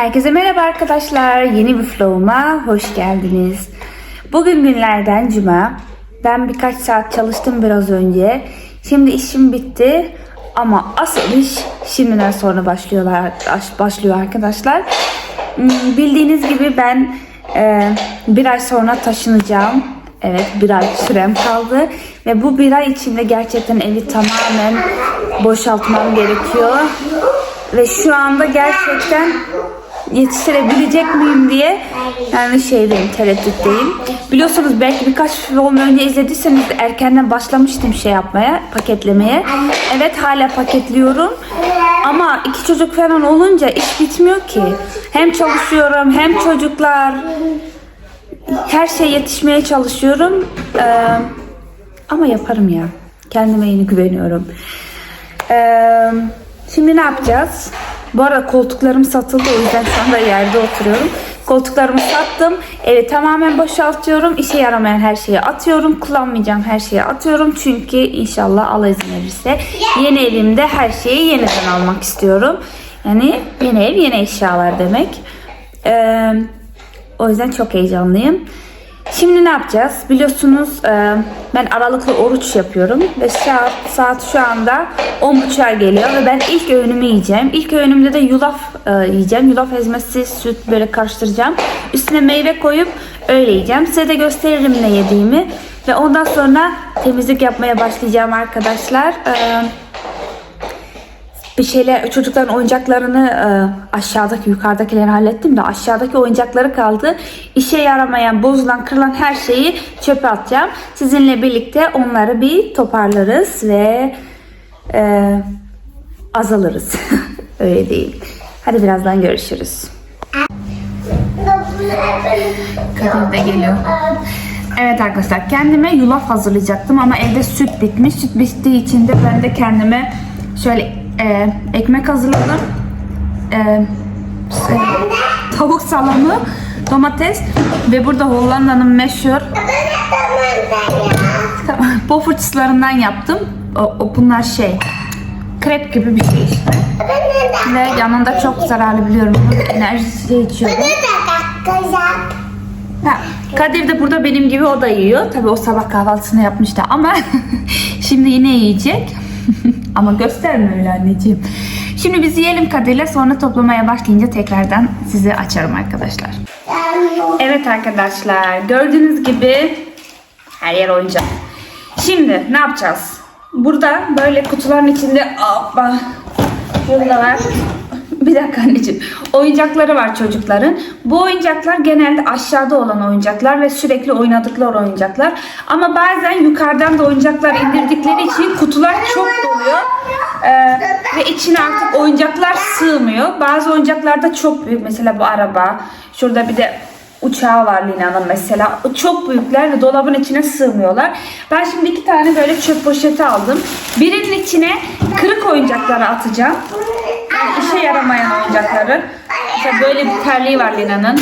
Herkese merhaba arkadaşlar. Yeni bir vloguma hoş geldiniz. Bugün günlerden cuma. Ben birkaç saat çalıştım biraz önce. Şimdi işim bitti. Ama asıl iş şimdiden sonra başlıyorlar başlıyor arkadaşlar. Hmm, Bildiğiniz gibi ben e, bir ay sonra taşınacağım. Evet bir ay sürem kaldı. Ve bu bir ay içinde gerçekten evi tamamen boşaltmam gerekiyor. Ve şu anda gerçekten yetiştirebilecek miyim diye yani şeydeyim, tereddütteyim. Biliyorsunuz belki birkaç vlog önce izlediyseniz de erkenden başlamıştım şey yapmaya, paketlemeye. Evet hala paketliyorum. Ama iki çocuk falan olunca iş bitmiyor ki. Hem çalışıyorum hem çocuklar. Her şeye yetişmeye çalışıyorum. Ee, ama yaparım ya. Kendime yeni güveniyorum. Ee, şimdi ne yapacağız? Bu arada koltuklarım satıldı o yüzden şu anda yerde oturuyorum. Koltuklarımı sattım. Evi tamamen boşaltıyorum. İşe yaramayan her şeyi atıyorum. Kullanmayacağım her şeyi atıyorum. Çünkü inşallah Allah izin verirse yeni evimde her şeyi yeniden almak istiyorum. Yani yeni ev yeni eşyalar demek. Ee, o yüzden çok heyecanlıyım. Şimdi ne yapacağız? Biliyorsunuz e, ben aralıklı oruç yapıyorum ve saat, saat şu anda 10.30'a geliyor ve ben ilk öğünümü yiyeceğim. İlk öğünümde de yulaf e, yiyeceğim. Yulaf ezmesi, süt böyle karıştıracağım. Üstüne meyve koyup öyle yiyeceğim. Size de gösteririm ne yediğimi. Ve ondan sonra temizlik yapmaya başlayacağım arkadaşlar. E, bir şeyler çocukların oyuncaklarını e, aşağıdaki yukarıdakileri hallettim de aşağıdaki oyuncakları kaldı. İşe yaramayan, bozulan, kırılan her şeyi çöpe atacağım. Sizinle birlikte onları bir toparlarız ve e, azalırız. Öyle değil. Hadi birazdan görüşürüz. Kadir de geliyor. Evet arkadaşlar kendime yulaf hazırlayacaktım ama evde süt bitmiş. Süt bittiği için de ben de kendime şöyle e, ekmek hazırladım. E, şey, tavuk salamı, domates ve burada Hollanda'nın meşhur pofurçlarından yaptım. O, o bunlar şey krep gibi bir şey işte. Ve yanında çok zararlı biliyorum. Bunu enerji şey içiyorum. Ha, Kadir de burada benim gibi o da yiyor. Tabii o sabah kahvaltısını yapmıştı ama şimdi yine yiyecek. ama gösterme öyle anneciğim. Şimdi biz yiyelim Kadir'le sonra toplamaya başlayınca tekrardan sizi açarım arkadaşlar. Evet arkadaşlar gördüğünüz gibi her yer oyuncak. Şimdi ne yapacağız? Burada böyle kutuların içinde Hoppa. Şurada var. Bir dakika anneciğim. Oyuncakları var çocukların. Bu oyuncaklar genelde aşağıda olan oyuncaklar ve sürekli oynadıkları oyuncaklar. Ama bazen yukarıdan da oyuncaklar indirdikleri için kutular çok doluyor. Ee, ve içine artık oyuncaklar sığmıyor. Bazı oyuncaklar da çok büyük. Mesela bu araba. Şurada bir de uçağı var Lina'nın mesela. Çok büyükler ve dolabın içine sığmıyorlar. Ben şimdi iki tane böyle çöp poşeti aldım. Birinin içine kırık oyuncakları atacağım. Yaramayan oyuncakları. Mesela böyle bir terliği var Lina'nın.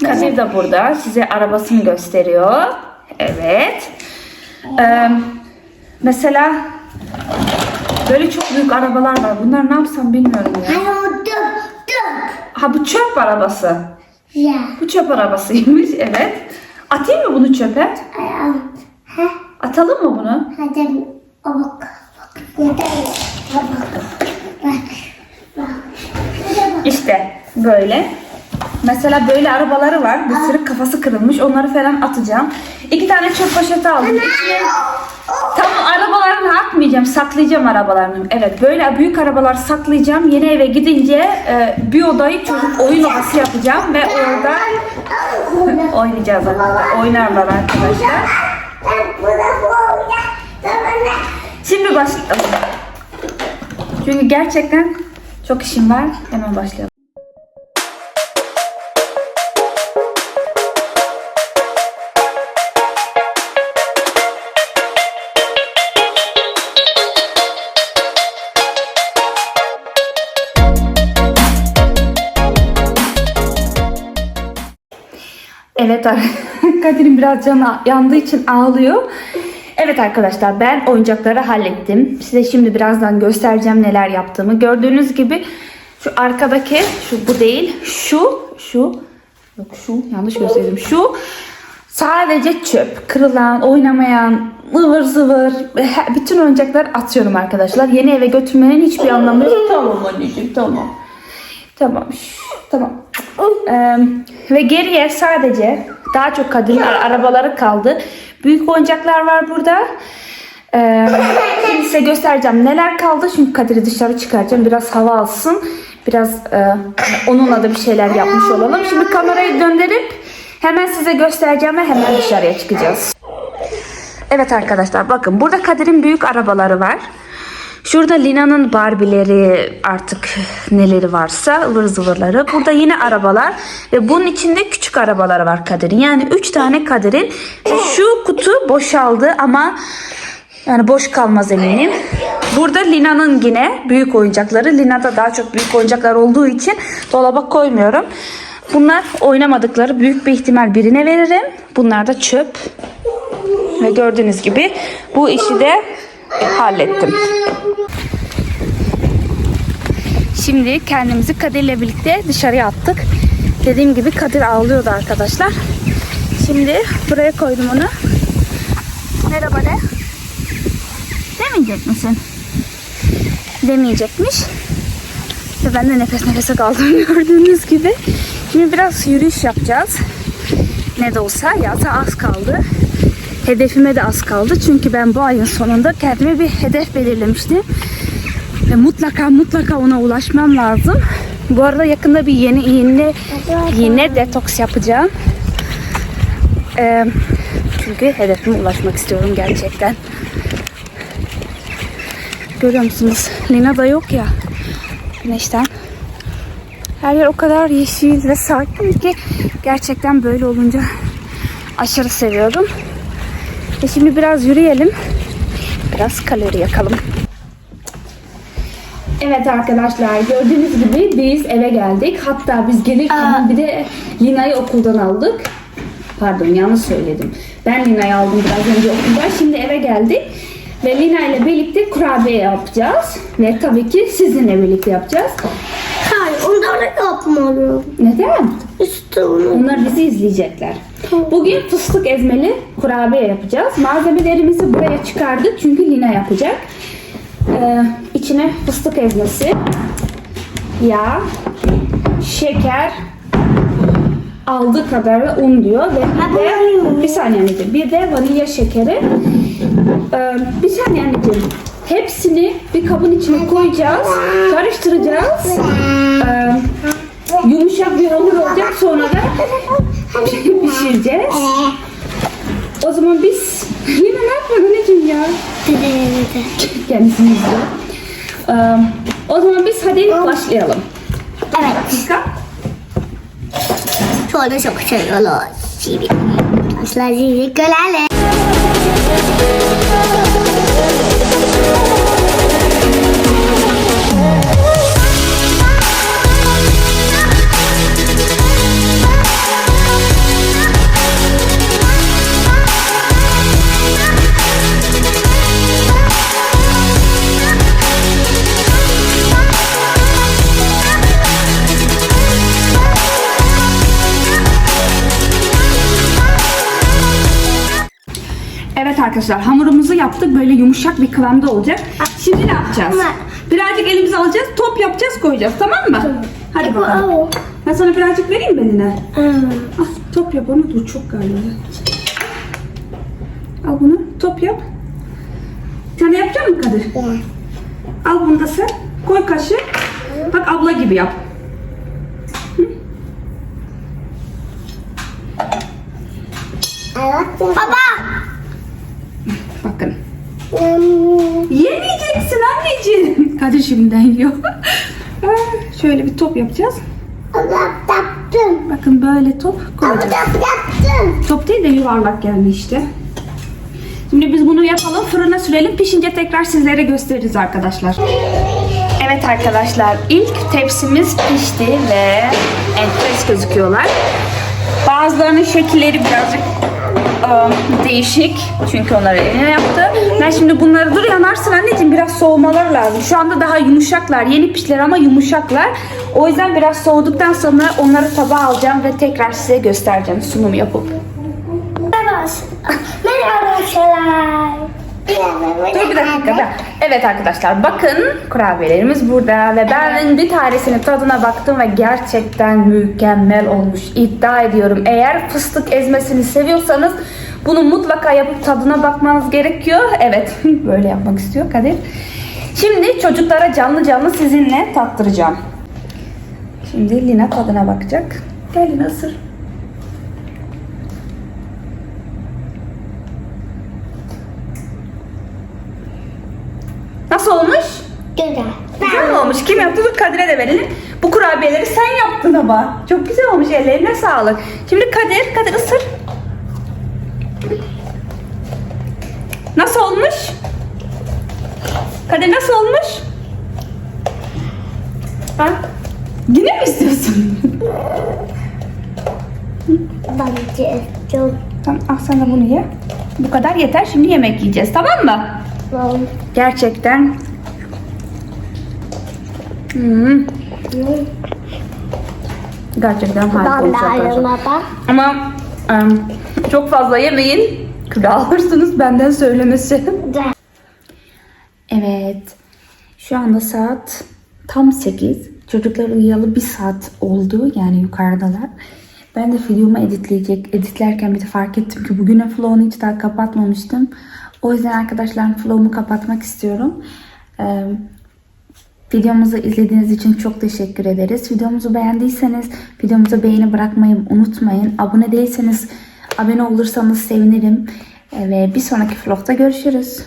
Kadir de burada. Size arabasını gösteriyor. Evet. Ee, mesela böyle çok büyük arabalar var. Bunlar ne yapsam bilmiyorum ya. Ha bu çöp arabası. Bu çöp arabasıymış. Evet. Atayım mı bunu çöpe? Atalım mı bunu? İşte böyle. Mesela böyle arabaları var. Bir sürü kafası kırılmış. Onları falan atacağım. İki tane çöp poşeti aldım. İçine... Tamam arabalarını atmayacağım. Saklayacağım arabalarını. Evet böyle büyük arabalar saklayacağım. Yeni eve gidince e, bir odayı çocuk oyun odası yapacağım. Ve orada oynayacağız arkadaşlar. Oynarlar arkadaşlar. Şimdi başlayalım. Çünkü gerçekten çok işim var. Hemen başlayalım. Evet Kadir'in biraz canı yandığı için ağlıyor. Evet arkadaşlar ben oyuncakları hallettim. Size şimdi birazdan göstereceğim neler yaptığımı. Gördüğünüz gibi Şu arkadaki şu bu değil. Şu şu yok şu yanlış gösterdim. Şu sadece çöp, kırılan, oynamayan, ıvır zıvır bütün oyuncakları atıyorum arkadaşlar. Yeni eve götürmenin hiçbir anlamı yok. Tamam anneciğim tamam. Tamam. Tamam. Ee, ve geriye sadece daha çok kadın arabaları kaldı. Büyük oyuncaklar var burada. Ee, şimdi size göstereceğim neler kaldı. Çünkü Kadir'i dışarı çıkaracağım. Biraz hava alsın. Biraz e, onunla da bir şeyler yapmış olalım. Şimdi kamerayı döndürüp hemen size göstereceğim ve hemen dışarıya çıkacağız. Evet arkadaşlar bakın burada Kadir'in büyük arabaları var. Şurada Lina'nın Barbie'leri artık neleri varsa ıvır zıvırları. Burada yine arabalar ve bunun içinde küçük arabaları var Kadir'in. Yani 3 tane Kadir'in. Şu kutu boşaldı ama yani boş kalmaz eminim. Burada Lina'nın yine büyük oyuncakları. Lina'da daha çok büyük oyuncaklar olduğu için dolaba koymuyorum. Bunlar oynamadıkları büyük bir ihtimal birine veririm. Bunlar da çöp. Ve gördüğünüz gibi bu işi de hallettim. Şimdi kendimizi Kadir'le birlikte dışarıya attık. Dediğim gibi Kadir ağlıyordu arkadaşlar. Şimdi buraya koydum onu. Merhaba de. Demeyecek misin? Demeyecekmiş. Ve ben de nefes nefese kaldım gördüğünüz gibi. Şimdi biraz yürüyüş yapacağız. Ne de olsa yaza az kaldı. Hedefime de az kaldı. Çünkü ben bu ayın sonunda kendime bir hedef belirlemiştim. Ve mutlaka mutlaka ona ulaşmam lazım. Bu arada yakında bir yeni iğne, iğne detoks yapacağım. Ee, çünkü hedefime ulaşmak istiyorum gerçekten. Görüyor musunuz? Lina da yok ya. Güneşten. Her yer o kadar yeşil ve sakin ki gerçekten böyle olunca aşırı seviyorum. Ve şimdi biraz yürüyelim. Biraz kalori yakalım. Evet arkadaşlar gördüğünüz gibi biz eve geldik. Hatta biz gelirken bir de Lina'yı okuldan aldık. Pardon yanlış söyledim. Ben Lina'yı aldım biraz önce okuldan. Şimdi eve geldik. Ve Lina ile birlikte kurabiye yapacağız. Ve tabii ki sizinle birlikte yapacağız. Hayır, onları yapmadım. Neden? Onu. Onlar bizi izleyecekler. Bugün fıstık ezmeli kurabiye yapacağız. Malzemelerimizi buraya çıkardık çünkü Lina yapacak. Ee, içine fıstık ezmesi, yağ, şeker, aldığı kadar un diyor ve bir de bir saniye anneciğim, bir de vanilya şekeri. Ee, bir saniye anneciğim. Hepsini bir kabın içine koyacağız, karıştıracağız. Ee, yumuşak bir hamur olacak sonra da pişireceğiz. O zaman biz yine ne yapıyoruz anneciğim ya? Kendisini izliyor. Ee, o zaman biz hadi başlayalım. Evet. Sonra çok seviyorlar. Şimdi. Başlar sizi görelim. Arkadaşlar hamurumuzu yaptık. Böyle yumuşak bir kıvamda olacak. Şimdi ne yapacağız? Birazcık elimize alacağız. Top yapacağız koyacağız tamam mı? Hadi bakalım. Ben sana birazcık vereyim mi eline? Hmm. Al top yap onu. Dur çok galiba. Al bunu top yap. Sen de yapacak mısın Kadir? Al bunu da sen. Koy kaşı. Bak abla gibi yap. Baba. Bakın. Hmm. Yemeyeceksin anneciğim. Kadir şimdiden yiyor. Şöyle bir top yapacağız. Yaptım. Bakın böyle top koyacağız. Yaptım. Top değil de yuvarlak geldi işte. Şimdi biz bunu yapalım, fırına sürelim. Pişince tekrar sizlere gösteririz arkadaşlar. Evet arkadaşlar, ilk tepsimiz pişti ve enfes gözüküyorlar. Bazılarının şekilleri birazcık ıı, değişik. Çünkü onları eline yaptı. Ben şimdi bunları dur yanarsın anneciğim biraz soğumaları lazım. Şu anda daha yumuşaklar. Yeni piştiler ama yumuşaklar. O yüzden biraz soğuduktan sonra onları tabağa alacağım ve tekrar size göstereceğim sunum yapıp. Merhaba arkadaşlar. Dur bir dakika da. Evet arkadaşlar bakın kurabiyelerimiz burada ve ben bir tanesinin tadına baktım ve gerçekten mükemmel olmuş. İddia ediyorum. Eğer fıstık ezmesini seviyorsanız bunu mutlaka yapıp tadına bakmanız gerekiyor. Evet böyle yapmak istiyor Kadir. Şimdi çocuklara canlı canlı sizinle tattıracağım. Şimdi Lina tadına bakacak. Gel Lina ısır. Nasıl olmuş? Güzel. Güzel mi olmuş? Kim yaptı? Dur Kadir'e de verelim. Bu kurabiyeleri sen yaptın ama. Çok güzel olmuş. Ellerine sağlık. Şimdi Kadir, Kadir ısır. Nasıl olmuş? Kadir nasıl olmuş? Ha? Yine mi istiyorsun? Bence çok tamam al sen de bunu ye. Bu kadar yeter. Şimdi yemek yiyeceğiz. Tamam mı? Bol. Gerçekten. Hmm, gerçekten harika olacak arkadaşlar. Ama em, çok fazla yemeyin. Kilo alırsınız benden söylemesi. Evet. Şu anda saat tam 8. Çocuklar uyuyalı bir saat oldu. Yani yukarıdalar. Ben de videomu editleyecek, editlerken bir de fark ettim ki bugüne flow'unu hiç daha kapatmamıştım. O yüzden arkadaşlar flow'umu kapatmak istiyorum. Ee, videomuzu izlediğiniz için çok teşekkür ederiz. Videomuzu beğendiyseniz videomuza beğeni bırakmayı unutmayın. Abone değilseniz abone olursanız sevinirim. Ee, Ve bir sonraki vlogda görüşürüz.